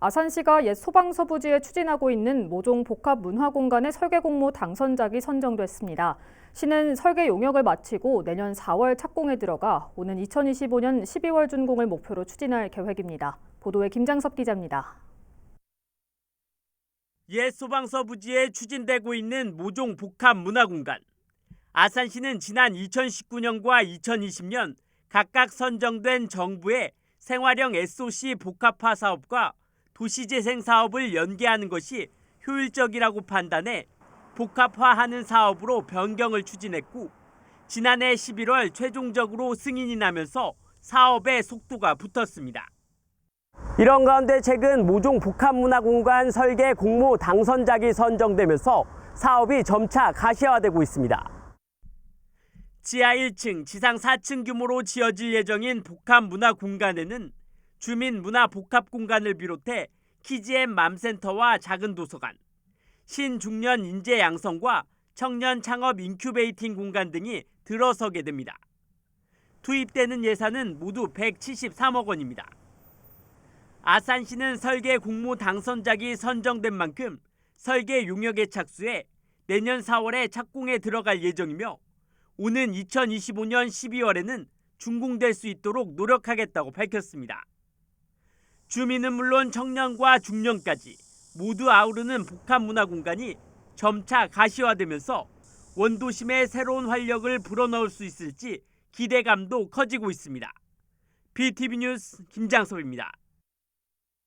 아산시가 옛 소방서 부지에 추진하고 있는 모종 복합 문화 공간의 설계 공모 당선작이 선정됐습니다. 시는 설계 용역을 마치고 내년 4월 착공에 들어가 오는 2025년 12월 준공을 목표로 추진할 계획입니다. 보도에 김장섭 기자입니다. 옛 소방서 부지에 추진되고 있는 모종 복합 문화공간. 아산시는 지난 2019년과 2020년 각각 선정된 정부의 생활형 SOC 복합화 사업과 도시재생 사업을 연계하는 것이 효율적이라고 판단해 복합화하는 사업으로 변경을 추진했고 지난해 11월 최종적으로 승인이 나면서 사업의 속도가 붙었습니다. 이런 가운데 최근 모종 복합문화공간 설계 공모 당선작이 선정되면서 사업이 점차 가시화되고 있습니다. 지하 1층, 지상 4층 규모로 지어질 예정인 복합문화공간에는 주민 문화 복합공간을 비롯해 키즈앤 맘센터와 작은 도서관, 신중년 인재 양성과 청년 창업 인큐베이팅 공간 등이 들어서게 됩니다. 투입되는 예산은 모두 173억 원입니다. 아산시는 설계 공모 당선작이 선정된 만큼 설계 용역에 착수해 내년 4월에 착공에 들어갈 예정이며 오는 2025년 12월에는 준공될 수 있도록 노력하겠다고 밝혔습니다. 주민은 물론 청년과 중년까지 모두 아우르는 복합 문화 공간이 점차 가시화되면서 원도심의 새로운 활력을 불어넣을 수 있을지 기대감도 커지고 있습니다. BTV 뉴스 김장섭입니다.